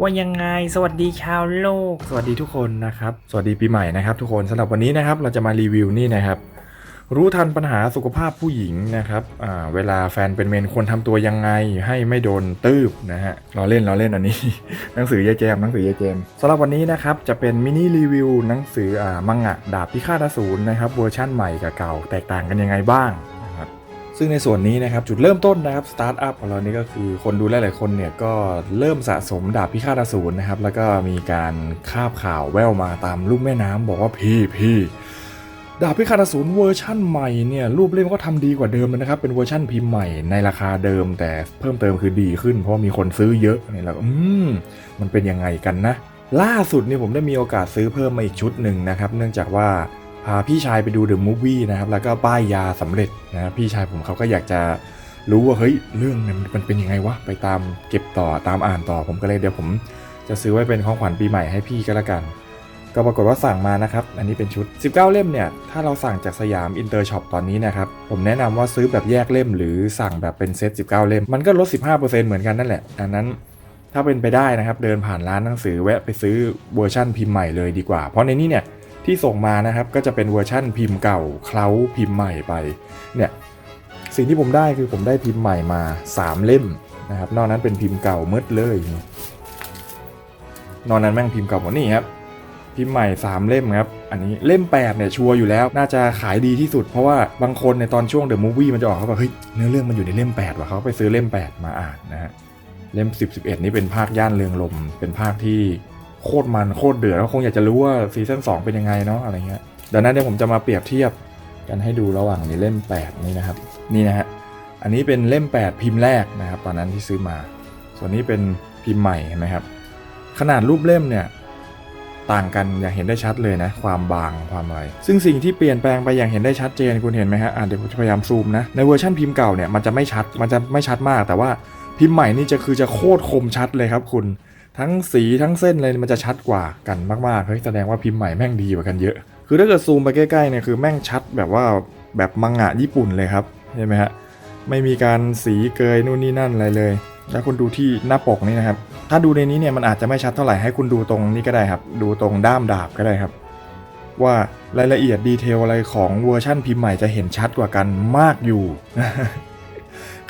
ว่ายังไงสวัสดีชาวโลก สวัสดีทุกคนนะครับ สวัสดีปีใหม่นะครับทุกคนสำหรับวันนี้นะครับเราจะมารีวิวนี่นะครับ รู้ทันปัญหาสุขภาพผู้หญิงนะครับเวลาแฟนเป็นเมนควรทำตัวยังไงให้ไม่โดนตืบนะฮะเราเล่นเราเล่นอันนี้ หนังสือยายแจมหนังสือยายแจมสำหรับวันนี้นะครับจะเป็นมินิรีวิวหนังสืออมังงะดาบพิฆาตอสูรนะครับเวอร์ชั่นใหม่กับเก่าแตกต่างกันยังไงบ้าง ซึ่งในส่วนนี้นะครับจุดเริ่มต้นนะครับสตาร์ทอัพของเรานี่ก็คือคนดูหลายๆคนเนี่ยก็เริ่มสะสมดาบพิฆาตอสูรนะครับ แล้วก็มีการคาบข่าวแววมาตามลุ่มแม่น้ำบอกว่าพี่พี่ดาบพิฆาตอสูรเวอร์ชั่นใหม่เนี่ยรูปเล่มก็ทำดีกว่าเดิมเลยนะครับ เป็นเวอร์ชั่นพิมพ์ใหม่ในราคาเดิม แต่เพิ่มเติมคือดีขึ้น เพราะมีคนซื้อเยอะเนี่ยแล้วก็อืมมันเป็นยังไงกันนะ ล่าสุดนี่ผมได้มีโอกาสซื้อเพิ่มมาอีกชุดหนึ่งนะครับ เนื่องจากว่า พาพี่ชายไปดูเดอะมูฟวี่นะครับ แล้วก็ป้ายยาสำเร็จนะพี่ชายผมเขาก็อยากจะรู้ว่าเฮ้ยเรื่องมันมันเป็นยังไงวะไปตามเก็บต่อตามอ่านต่อผมก็เลยเดี๋ยวผมจะซื้อไว้เป็นของขวัญปีใหม่ให้พี่ก็แล้วกัน ก็ปรากฏว่าสั่งมานะครับ อันนี้เป็นชุด 19 เล่มเนี่ย ถ้าเราสั่งจากสยามอินเตอร์ช็อปตอนนี้นะครับ ผมแนะนำว่าซื้อแบบแยกเล่ม หรือสั่งแบบเป็นเซต 19 เล่ม มันก็ลด 15%เหมือนกันนั่นแหละดังนั้นถ้าเป็นไปได้นะครับ เดินผ่านร้านหนังสือแวะไปซื้อเวอร์ชั่นพิมพ์ใหม่เลยดีกว่า เพราะในนี้เนี่ย ที่ส่งมานะครับก็จะเป็นเวอร์ชั่นพิมพ์เก่าเคล้าพิมพ์ใหม่ไปเนี่ยสิ่งที่ผมได้คือผมได้พิมพ์ใหม่มา 3 เล่มนะครับ นอกนั้นเป็นพิมพ์เก่ามืดเลยนอกนั้นแม่งพิมพ์เก่าหมดนี่ครับพิมพ์ใหม่ 3 เล่มครับ อันนี้เล่ม8เนี่ยชัวร์อยู่แล้ว น่าจะขายดีที่สุด เพราะว่าบางคนในตอนช่วงเดอะมูฟวี่มันจะออกเขาแบบเฮ้ยเนื้อเรื่องมันอยู่ในเล่ม8ว่ะเขาไปซื้อเล่ม 8 มาอ่านนะฮะเล่ม 10 11 นี่เป็นภาคย่านเรืองลม เป็นภาคที่ โคตรมันโคตรเดือดแล้วคงอยากจะรู้ว่าซีซั่น2เป็นยังไงเนาะอะไรเงี้ยดังนั้นเดี๋ยวผมจะมาเปรียบเทียบกันให้ดูระหว่างนี้เล่ม 8 นี่นะครับ นี่นะฮะอันนี้เป็นเล่ม 8 พิมพ์แรกนะครับ ตอนนั้นที่ซื้อมา ส่วนนี้เป็นพิมพ์ใหม่เห็นไหมครับ ขนาดรูปเล่มเนี่ยต่างกันอย่างเห็นได้ชัดเลยนะ ความบางความอะไร ซึ่งสิ่งที่เปลี่ยนแปลงไปอย่างเห็นได้ชัดเจนคุณเห็นไหมฮะอะเดี๋ยวผมจะพยายามซูมนะ ในเวอร์ชันพิมพ์เก่าเนี่ยมันจะไม่ชัดมันจะไม่ชัดมาก แต่ว่าพิมพ์ใหม่นี่จะคือจะโคตรคมชัดเลยครับคุณ ทั้งสีทั้งเส้นเลยมันจะชัดกว่ากันมากๆเฮ้ยแสดงว่าพิมพ์ใหม่แม่งดีกว่ากันเยอะ คือถ้าเกิดซูมไปใกล้ๆเนี่ยคือแม่งชัดแบบว่าแบบมังงะญี่ปุ่นเลยครับใช่ไหมฮะไม่มีการสีเกยนู่นนี่นั่นอะไรเลย แล้วคุณดูที่หน้าปกนี่นะครับ ถ้าดูในนี้เนี่ยมันอาจจะไม่ชัดเท่าไหร่ให้คุณดูตรงนี้ก็ได้ครับ ดูตรงด้ามดาบก็ได้ครับ ว่ารายละเอียดดีเทลอะไรของเวอร์ชั่นพิมพ์ใหม่จะเห็นชัดกว่ากันมากอยู่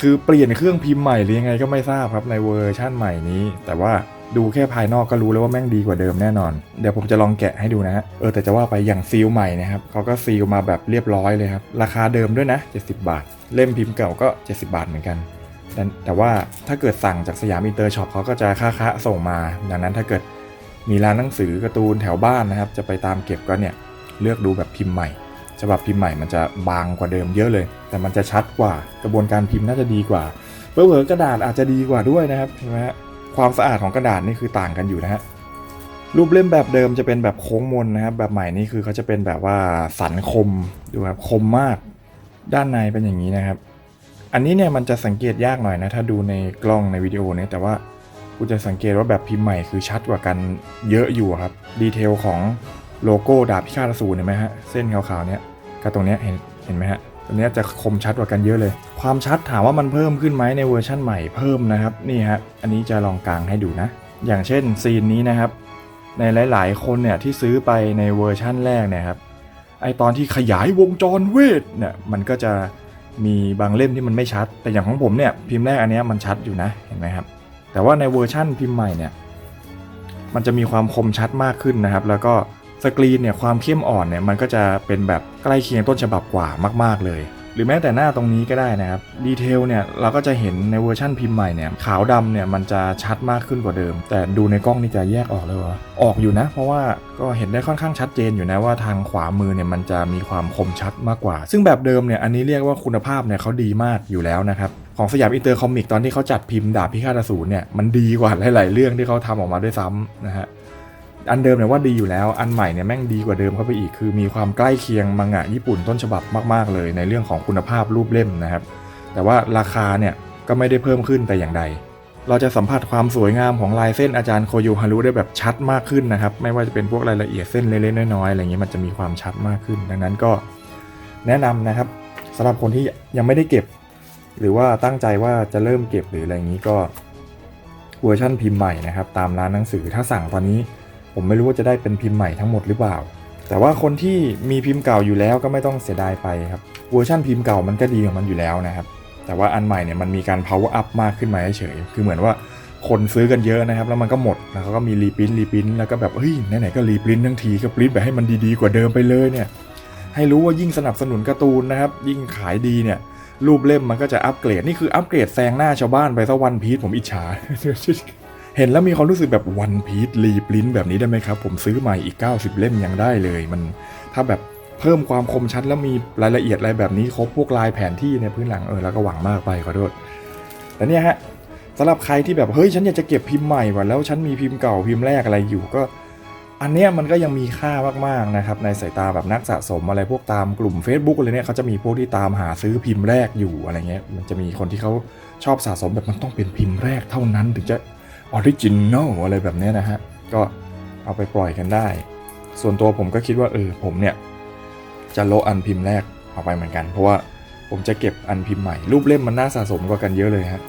คือเปลี่ยนเครื่องพิมพ์ใหม่หรือยังไงก็ไม่ทราบครับในเวอร์ชั่นใหม่นี้ แต่ว่า ดูแค่ภายนอกก็รู้แล้วว่าแม่งดีกว่าเดิมแน่นอน เดี๋ยวผมจะลองแกะให้ดูนะฮะ เออแต่จะว่าไปอย่างซีลใหม่นะครับเขาก็ซีลมาแบบเรียบร้อยเลยครับ ราคาเดิมด้วยนะ 70 บาท เล่มพิมพ์เก่าก็ 70 บาทเหมือนกันแต่แต่ว่าถ้าเกิดสั่งจากสยามอินเตอร์ช็อปเขาก็จะค่าค่าส่งมา ดังนั้นถ้าเกิดมีร้านหนังสือการ์ตูนแถวบ้านนะครับ จะไปตามเก็บก็เนี่ยเลือกดูแบบพิมพ์ใหม่ฉบับพิมพ์ใหม่มันจะบางกว่าเดิมเยอะเลย แต่มันจะชัดกว่ากระบวนการพิมพ์น่าจะดีกว่าเผลอๆกระดาษอาจจะดีกว่าด้วยนะครับเห็นไหมฮะ ความสะอาดของกระดาษนี่คือต่างกันอยู่นะฮะรูปเล่มแบบเดิมจะเป็นแบบโค้งมนนะครับ แบบใหม่นี่คือเขาจะเป็นแบบว่าสันคมดูครับคมมาก ด้านในเป็นอย่างนี้นะครับ อันนี้เนี่ยมันจะสังเกตยากหน่อยนะถ้าดูในกล้องในวิดีโอเนี่ยแต่ว่าคุณจะสังเกตว่าแบบพิมพ์ใหม่คือชัดกว่ากันเยอะอยู่ครับดีเทลของโลโก้ดาบพิฆาตอสูรเห็นไหมฮะเส้นขาวๆเนี่ยกับตรงเนี้ยเห็นเห็นไหมฮะตรงเนี้ยจะคมชัดกว่ากันเยอะเลย ความชัดถามว่ามันเพิ่มขึ้นไหมในเวอร์ชั่นใหม่เพิ่มนะครับนี่ฮะอันนี้จะลองกลางให้ดูนะ อย่างเช่นซีนนี้นะครับ ในหลาย ๆ คนเนี่ยที่ซื้อไปในเวอร์ชั่นแรกเนี่ยครับไอตอนที่ขยายวงจรเวทเนี่ยมันก็จะมีบางเล่มที่มันไม่ชัด แต่อย่างของผมเนี่ยพิมพ์แรกอันนี้มันชัดอยู่นะเห็นไหมครับ แต่ว่าในเวอร์ชั่นพิมพ์ใหม่เนี่ยมันจะมีความคมชัดมากขึ้นนะครับ แล้วก็สกรีนเนี่ยความเข้มอ่อนเนี่ยมันก็จะเป็นแบบใกล้เคียงต้นฉบับกว่ามาก ๆเลย หรือแม้แต่หน้าตรงนี้ก็ได้นะครับดีเทลเนี่ยเราก็จะเห็นในเวอร์ชั่นพิมพ์ใหม่เนี่ยขาวดำเนี่ยมันจะชัดมากขึ้นกว่าเดิม แต่ดูในกล้องนี่จะแยกออกเลยวะออกอยู่นะ เพราะว่าก็เห็นได้ค่อนข้างชัดเจนอยู่นะว่าทางขวามือเนี่ยมันจะมีความคมชัดมากกว่า ซึ่งแบบเดิมเนี่ยอันนี้เรียกว่าคุณภาพเนี่ยเขาดีมากอยู่แล้วนะครับของสยามอินเตอร์คอมิกตอนที่เขาจัดพิมพ์ดาบพิฆาตอสูรเนี่ยมันดีกว่าหลาย ๆ เรื่องที่เขาทำออกมาด้วยซ้ำนะฮะ อันเดิมเนี่ยว่าดีอยู่แล้ว อันใหม่เนี่ยแม่งดีกว่าเดิมเข้าไปอีก คือมีความใกล้เคียงมังงะญี่ปุ่นต้นฉบับมาก ๆ เลย ในเรื่องของคุณภาพรูปเล่มนะครับ แต่ว่าราคาเนี่ยก็ไม่ได้เพิ่มขึ้นแต่อย่างใด เราจะสัมผัสความสวยงามของลายเส้นอาจารย์โคโยฮารุได้แบบชัดมากขึ้นนะครับ ไม่ว่าจะเป็นพวกรายละเอียดเส้นเล็กๆน้อยๆอะไรเงี้ยมันจะมีความชัดมากขึ้น ดังนั้นก็แนะนำนะครับสำหรับคนที่ยังไม่ได้เก็บ หรือว่าตั้งใจว่าจะเริ่มเก็บหรืออะไรอย่างนี้ก็เวอร์ชั่นพิมพ์ใหม่นะครับตามร้านหนังสือถ้าสั่งตอนนี้ ผมไม่รู้ว่าจะได้เป็นพิมพ์ใหม่ทั้งหมดหรือเปล่า แต่ว่าคนที่มีพิมพ์เก่าอยู่แล้วก็ไม่ต้องเสียดายไปครับเวอร์ชันพิมพ์เก่ามันก็ดีของมันอยู่แล้วนะครับ แต่ว่าอันใหม่เนี่ยมันมีการ power up มากขึ้นมาเฉยคือเหมือนว่าคนซื้อกันเยอะนะครับ แล้วมันก็หมดแล้วเขาก็มีรีพิมพ์รีพิมพ์แล้วก็แบบเฮ้ยไหนๆก็รีพิมพ์ทั้งทีก็ปริ้นแบบให้มันดีๆกว่าเดิมไปเลยเนี่ยให้รู้ว่ายิ่งสนับสนุนการ์ตูนนะครับ ยิ่งขายดีเนี่ยรูปเล่มมันก็จะอัปเกรดนี่คืออัปเกรดแซงหน้าชาวบ้านไปซะวันพีชผมอิจฉา เห็นแล้วมีความรู้สึกแบบวันพีชรีปรินแบบนี้ได้ไหมครับ ผมซื้อใหม่อีก 90 เล่มยังได้เลย มันถ้าแบบเพิ่มความคมชัดแล้วมีรายละเอียดอะไรแบบนี้ครบพวกลายแผนที่ในพื้นหลังเออแล้วก็หวังมากไปขอโทษแต่เนี่ยฮะสำหรับใครที่แบบเฮ้ยฉันอยากจะเก็บพิมพ์ใหม่ว่ะแล้วฉันมีพิมพ์เก่าพิมพ์แรกอะไรอยู่ก็ อันเนี้ยมันก็ยังมีค่ามากๆนะครับในสายตาแบบนักสะสมอะไรพวกตามกลุ่ม Facebook อะไรเนี่ยเขาจะมีพวกที่ตามหาซื้อพิมพ์แรกอยู่อะไรเงี้ยมันจะมีคนที่เขาชอบสะสมแบบมันต้องเป็นพิมพ์แรกเท่านั้นถึงจะ ออริจินอลอะไรแบบนี้นะฮะ ก็เอาไปปล่อยกันได้ ส่วนตัวผมก็คิดว่าเออผมเนี่ย จะโลอันพิมพ์แรกเอาไปเหมือนกัน เพราะว่าผมจะเก็บอันพิมพ์ใหม่ รูปเล่มมันน่าสะสมกว่ากันเยอะเลยฮะ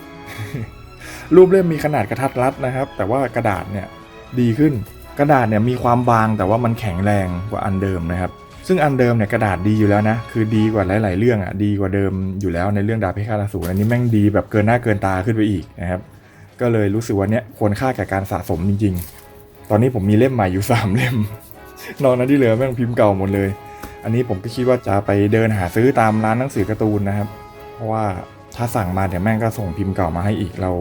รูปเล่มมีขนาดกระทัดรัดนะครับ แต่ว่ากระดาษเนี่ยดีขึ้นกระดาษเนี่ยมีความบางแต่ว่ามันแข็งแรงกว่าอันเดิมนะครับ ซึ่งอันเดิมเนี่ยกระดาษดีอยู่แล้วนะ คือดีกว่าหลาย ๆ เรื่องอะดีกว่าเดิมอยู่แล้วในเรื่องดาบพิฆาตอสูรอันนี้แม่งดีแบบเกินหน้าเกินตาขึ้นไปอีกนะครับ ก็เลยรู้สึกว่าเนี้ยควรค่าแก่การสะสมจริง ๆ ตอนนี้ผมมีเล่มใหม่อยู่ 3 เล่ม นอกนั้นที่เหลือแม่งพิมพ์เก่าหมดเลย อันนี้ผมก็คิดว่าจะไปเดินหาซื้อตามร้านหนังสือการ์ตูนนะครับ เพราะว่าถ้าสั่งมาเดี๋ยวแม่งก็ส่งพิมพ์เก่ามาให้อีกเรา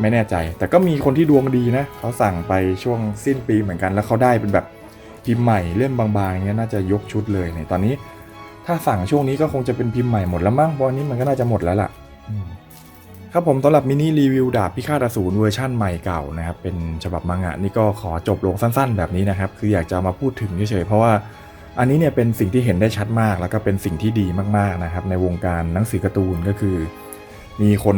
ไม่แน่ใจ แต่ก็มีคนที่ดวงดีนะเขาสั่งไปช่วงสิ้นปีเหมือนกัน แล้วเขาได้เป็นแบบพิมพ์ใหม่เล่มบางๆเงี้ยน่าจะยกชุดเลยเนี่ยตอนนี้ ถ้าสั่งช่วงนี้ก็คงจะเป็นพิมพ์ใหม่หมดแล้วมั้งเพราะอันนี้มันก็น่าจะหมดแล้วล่ะ ครับผมสำหรับมินิรีวิวดาบพิฆาตอสูรเวอร์ชั่นใหม่เก่านะครับ เป็นฉบับมังงะนี่ก็ขอจบลงสั้นๆ แบบนี้นะครับ คืออยากจะมาพูดถึงเฉยๆเพราะว่าอันนี้เนี่ยเป็นสิ่งที่เห็นได้ชัดมาก แล้วก็เป็นสิ่งที่ดีมากๆนะครับ ในวงการหนังสือการ์ตูนก็คือ มีคน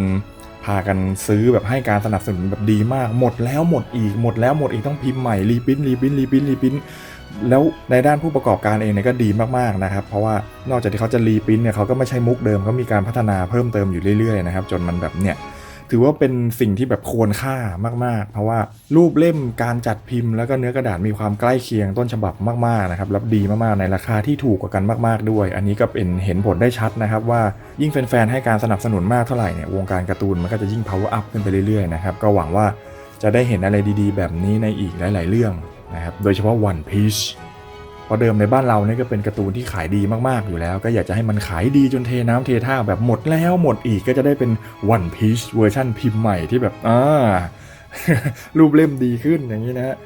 พากันซื้อแบบให้การสนับสนุนแบบดีมากหมดแล้วหมดอีกหมดแล้วหมดอีกต้องพิมพ์ใหม่รีพิมพ์รีพิมพ์รีพิมพ์รีพิมพ์แล้วในด้านผู้ประกอบการเองเนี่ยก็ดีมากๆนะครับ เพราะว่านอกจากที่เขาจะรีพิมพ์เนี่ยเขาก็ไม่ใช่มุกเดิมเขามีการพัฒนาเพิ่มเติมอยู่เรื่อยๆนะครับจนมันแบบเนี่ย ถือว่าเป็นสิ่งที่แบบควรค่ามาก ๆ เพราะว่ารูปเล่มการจัดพิมพ์แล้วก็เนื้อกระดาษมีความใกล้เคียงต้นฉบับมาก ๆ นะครับแล้วดีมาก ๆ ในราคาที่ถูกกว่ากันมาก ๆ ด้วย อันนี้ก็เป็นเห็นผลได้ชัดนะครับว่ายิ่งแฟน ๆ ให้การสนับสนุนมากเท่าไหร่เนี่ยวงการการ์ตูนมันก็จะยิ่ง power up ขึ้นไปเรื่อย ๆ นะครับก็หวังว่าจะได้เห็นอะไรดี ๆ แบบนี้ในอีกหลาย ๆ เรื่องนะครับโดยเฉพาะ One Piece เพราะเดิมในบ้านเราเนี่ยก็เป็นการ์ตูนที่ขายดีมากๆอยู่แล้ว ก็อยากจะให้มันขายดีจนเทน้ำเทท่าแบบหมดแล้วหมดอีกก็จะได้เป็น One Piece เวอร์ชันพิมพ์ใหม่ที่แบบอ่ารูปเล่มดีขึ้นอย่างนี้นะฮะ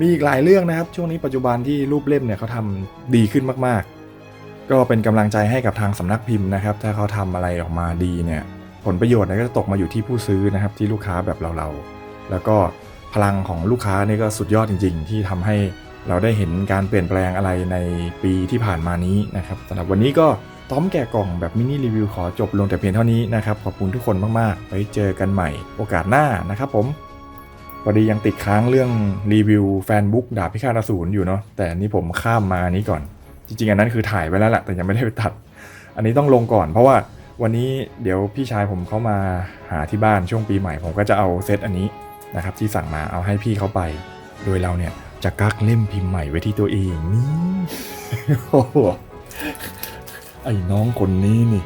มีอีกหลายเรื่องนะครับ ช่วงนี้ปัจจุบันที่รูปเล่มเนี่ยเขาทำดีขึ้นมากๆ ก็เป็นกำลังใจให้กับทางสำนักพิมพ์นะครับ ถ้าเขาทำอะไรออกมาดีเนี่ย ผลประโยชน์เนี่ยก็จะตกมาอยู่ที่ผู้ซื้อนะครับ ที่ลูกค้าแบบเราๆแล้วก็พลังของลูกค้านี่ก็สุดยอดจริง ๆ ที่ทำให้ เราได้เห็นการเปลี่ยนแปลงอะไรในปีที่ผ่านมานี้นะครับสำหรับวันนี้ก็ต้อมแกะกล่องแบบมินิรีวิวขอจบลงแต่เพียงเท่านี้นะครับขอบคุณทุกคนมากๆ ไว้เจอกันใหม่โอกาสหน้านะครับผมพอดียังติดค้างเรื่องรีวิวแฟนบุ๊กดาบพิฆาตอสูรอยู่เนาะแต่นนี้ผมข้ามมาอันนี้ก่อน จริงๆ อันนั้นคือถ่ายไว้แล้วแหละแต่ยังไม่ได้ไปตัด อันนี้ต้องลงก่อนเพราะว่าวันนี้เดี๋ยวพี่ชายผมเขามาหาที่บ้านช่วงปีใหม่ ผมก็จะเอาเซตอันนี้นะครับที่สั่งมาเอาให้พี่เขาไป โดยเราเนี่ย จะกักเล่มพิมพ์ใหม่ไว้ที่ตัวเองนี่โอ้โหไอ้น้องคนนี้นี่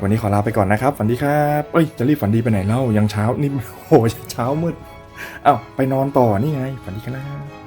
วันนี้ขอลาไปก่อนนะครับ ฝันดีครับเอ้ยจะรีบฝันดีไปไหนเล่ายังเช้านี่โอ้โหเช้ามืด เอ้าไปนอนต่อนี่ไง ฝันดีครับ